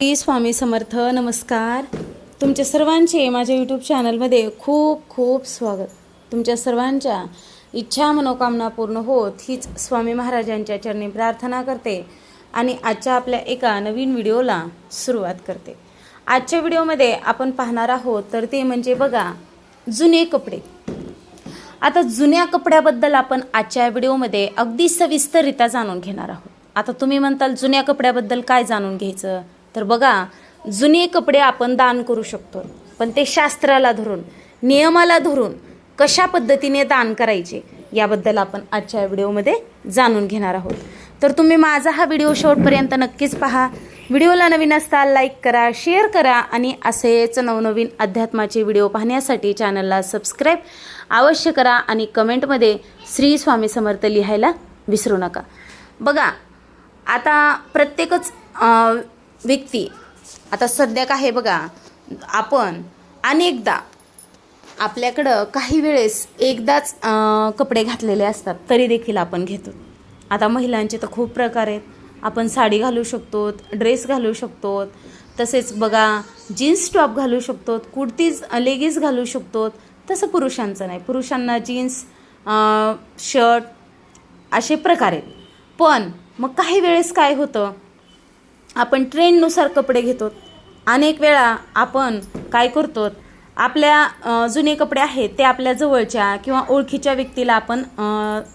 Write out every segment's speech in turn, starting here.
श्री स्वामी समर्थ नमस्कार. तुमच्या सर्वांचे माझ्या यूट्यूब चॅनलमध्ये खूप खूप स्वागत. तुमच्या सर्वांच्या इच्छा मनोकामना पूर्ण होत हीच स्वामी महाराजांच्या चरणी प्रार्थना करते आणि आजच्या आपल्या एका नवीन व्हिडिओला सुरुवात करते. आजच्या व्हिडिओमध्ये आपण पाहणार आहोत तर ते म्हणजे बघा जुने कपडे. आता जुन्या कपड्याबद्दल आपण आजच्या व्हिडिओमध्ये अगदी सविस्तररित्या जाणून घेणार आहोत. आता तुम्ही म्हणताल जुन्या कपड्याबद्दल काय जाणून घ्यायचं? तर बघा जुने कपडे आपण दान करू शकतो पण ते शास्त्राला धरून नियमाला धरून कशा पद्धतीने दान करायचे याबद्दल आपण आजच्या व्हिडिओमध्ये जाणून घेणार आहोत. तर तुम्ही माझा हा व्हिडिओ शेवटपर्यंत नक्कीच पहा. व्हिडिओला नवीन असताल लाईक करा शेअर करा आणि असेच नवनवीन अध्यात्माचे व्हिडिओ पाहण्यासाठी चॅनलला सबस्क्राईब अवश्य करा आणि कमेंटमध्ये श्री स्वामी समर्थ लिहायला विसरू नका. बघा आता प्रत्येकच व्यक्ती. आता सध्या काय आहे बघा आपण अनेकदा आपल्याकडं काही वेळेस एकदाच कपडे घातलेले असतात तरी देखील आपण घेतो. आता महिलांचे तर खूप प्रकार आहेत. आपण साडी घालू शकतो ड्रेस घालू शकतो तसेच बघा जीन्स टॉप घालू शकतो कुर्तीज लेगीज घालू शकतो तसं पुरुषांचं नाही. पुरुषांना जीन्स शर्ट असे प्रकार आहेत. पण मग काही वेळेस काय होतं? आपण ट्रेंडनुसार कपडे घेतो अनेक वेळा आपण काय करतो आपल्या जुने कपडे आहेत ते आपल्या जवळच्या किंवा ओळखीच्या व्यक्तीला आपण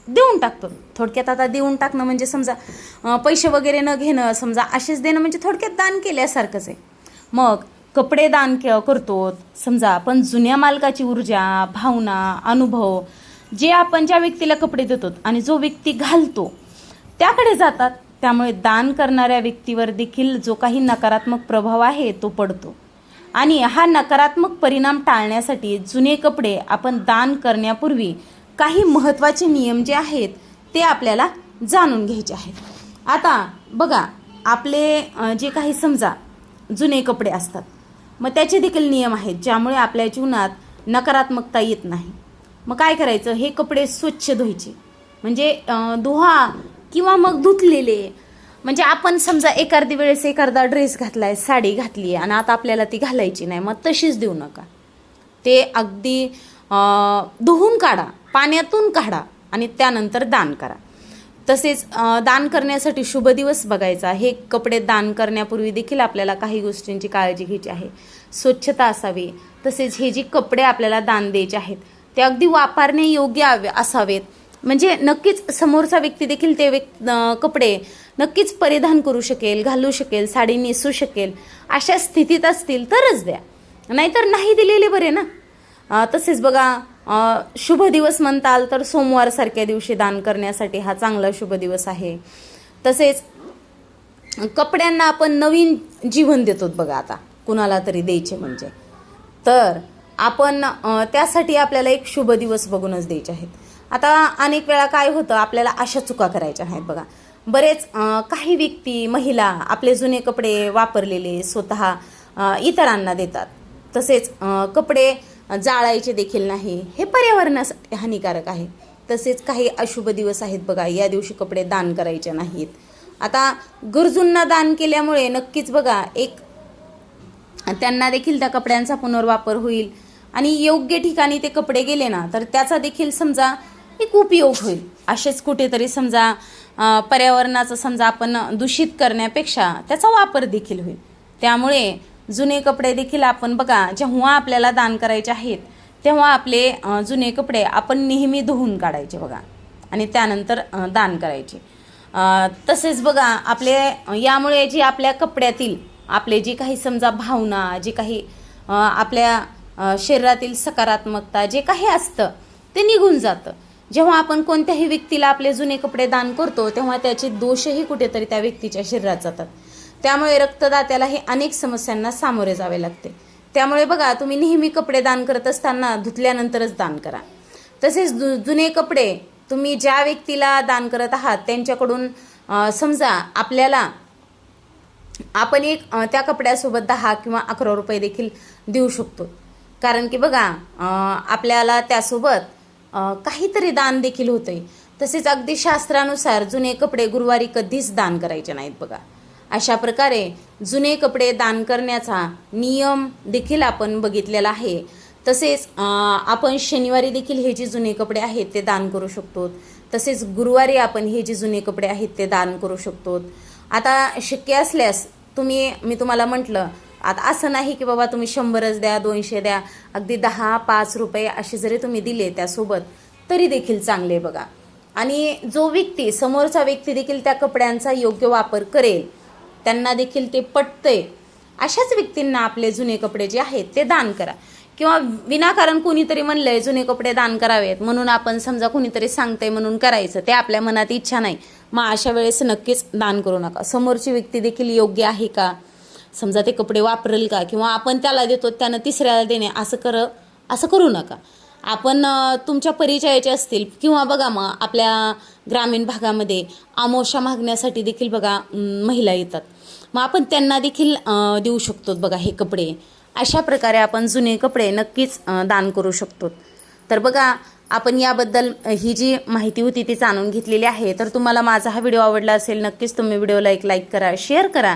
देऊन टाकतो. थोडक्यात आता देऊन टाकणं म्हणजे समजा पैसे वगैरे न घेणं समजा असेच देणं म्हणजे थोडक्यात दान केल्यासारखंच आहे. मग कपडे दान के करतो समजा आपण जुन्या मालकाची ऊर्जा भावना अनुभव जे आपण ज्या व्यक्तीला कपडे देतो आणि जो व्यक्ती घालतो त्याकडे जातात. त्यामुळे दान करणाऱ्या व्यक्तीवर देखील जो काही नकारात्मक प्रभाव आहे तो पडतो. आणि हा नकारात्मक परिणाम टाळण्यासाठी जुने कपडे आपण दान करण्यापूर्वी काही महत्त्वाचे नियम जे आहेत ते आपल्याला जाणून घ्यायचे आहेत. आता बघा आपले जे काही समजा जुने कपडे असतात मग त्याचे देखील नियम आहेत ज्यामुळे आपल्या जीवनात नकारात्मकता येत नाही. मग काय करायचं? हे कपडे स्वच्छ धुवायचे. म्हणजे धुवा किंवा मग धुतलेले. म्हणजे आपण समजा एखादी वेळेस एखादा ड्रेस घातलाय साडी घातली आणि आता आपल्याला ती घालायची नाही मग तशीच देऊ नका. ते अगदी धुवून काढा पाण्यातून काढा आणि त्यानंतर दान करा. तसेच दान करण्यासाठी शुभ दिवस बघायचा. हे कपडे दान करण्यापूर्वी देखील आपल्याला काही गोष्टींची काळजी घ्यायची आहे. स्वच्छता असावी. तसेच हे जे कपडे आपल्याला दान द्यायचे आहेत ते अगदी वापरणे योग्य असावेत. म्हणजे नक्कीच समोरचा व्यक्ती देखील ते व्यक् कपडे नक्कीच परिधान करू शकेल घालू शकेल साडी नेसू शकेल अशा स्थितीत असतील तरच द्या. नाहीतर नाही दिलेले बरे ना. तसेच बघा शुभ दिवस म्हणताल तर सोमवारसारख्या दिवशी दान करण्यासाठी हा चांगला शुभ दिवस आहे. तसेच कपड्यांना आपण नवीन जीवन देतो बघा आता कुणाला तरी द्यायचे म्हणजे. तर आपण त्यासाठी आपल्याला एक शुभ दिवस बघूनच द्यायचे आहेत. आता अनेक वेळा काय होतं आपल्याला अशा चुका करायच्या आहेत बघा. बरेच काही व्यक्ती महिला आपले जुने कपडे वापरलेले स्वतः इतरांना देतात. तसेच कपडे जाळायचे देखील नाही हे पर्यावरणासाठी हानिकारक आहे. तसेच काही अशुभ दिवस आहेत बघा या दिवशी कपडे दान करायचे नाहीत. आता गरजूंना दान केल्यामुळे नक्कीच बघा एक त्यांना देखील त्या कपड्यांचा पुनर्वापर होईल. आणि योग्य ठिकाणी ते कपडे गेले ना तर त्याचा देखील समजा एक उपयोग होईल. असेच कुठेतरी समजा पर्यावरणाचं समजा आपण दूषित करण्यापेक्षा त्याचा वापर देखील होईल. त्यामुळे जुने कपडे देखील आपण बघा जेव्हा आपल्याला दान करायचे आहेत तेव्हा आपले जुने कपडे आपण नेहमी धुवून काढायचे बघा आणि त्यानंतर दान करायचे. तसेच बघा आपले यामुळे जे आपल्या कपड्यातील आपले जे काही समजा भावना जे काही आपल्या शरीरातील सकारात्मकता जे काही असतं ते निघून जातं. जेव्हा आपण कोणत्याही व्यक्तीला आपले जुने कपडे दान करतो तेव्हा त्याचे दोषही कुठेतरी त्या व्यक्तीच्या शरीरात जातात. त्यामुळे रक्तदात्याला हे अनेक समस्यांना सामोरे जावे लागते. त्यामुळे बघा तुम्ही नेहमी कपडे दान करत असताना धुतल्यानंतरच दान करा. तसेच जु जुने कपडे तुम्ही ज्या व्यक्तीला दान करत आहात त्यांच्याकडून समजा आपल्याला आपण एक त्या कपड्यासोबत दहा किंवा अकरा रुपये देखील देऊ शकतो. कारण की बघा आपल्याला त्यासोबत काहीतरी दान देखील होतंय. तसेच अगदी शास्त्रानुसार जुने कपडे गुरुवारी कधीच दान करायचे नाहीत बघा. अशा प्रकारे जुने कपडे दान करण्याचा नियम देखील आपण बघितलेला आहे. तसेच आपण शनिवारी देखील हे जे जुने कपडे आहेत ते दान करू शकतो. तसेच गुरुवारी आपण हे जे जुने कपडे आहेत ते दान करू शकतो. आता शक्य असल्यास तुम्ही मी तुम्हाला म्हटलं आता असं नाही की बाबा तुम्ही शंभरच द्या दोनशे द्या. अगदी दहा पाच रुपये असे जरी तुम्ही दिले त्यासोबत तरी देखील चांगले बघा. आणि जो व्यक्ती समोरचा व्यक्ती देखील त्या कपड्यांचा योग्य वापर करेल त्यांना देखील ते पटतंय. अशाच व्यक्तींना आपले जुने कपडे जे आहेत ते दान करा. किंवा विनाकारण कोणीतरी म्हणलंय जुने कपडे दान करावेत. म्हणून आपण समजा कोणीतरी सांगतंय म्हणून करायचं ते आपल्या मनात इच्छा नाही. मग अशा वेळेस नक्कीच दान करू नका. समोरची व्यक्ती देखील योग्य आहे का? समजा ते कपडे वापरेल का? किंवा आपण त्याला देतो त्यानं तिसऱ्याला देणे असं कर असं करू नका. आपण तुमच्या परिचयाचे असतील किंवा बघा मग आपल्या ग्रामीण भागामध्ये आमोशा मागण्यासाठी देखील बघा महिला येतात. मग आपण त्यांना देखील देऊ शकतो बघा हे कपडे. अशा प्रकारे आपण जुने कपडे नक्कीच दान करू शकतो. तर बघा आपण याबद्दल ही जी माहिती होती ती जाणून घेतलेली आहे. तर तुम्हाला माझा हा व्हिडिओ आवडला असेल नक्कीच तुम्ही व्हिडिओला एक लाईक करा शेअर करा.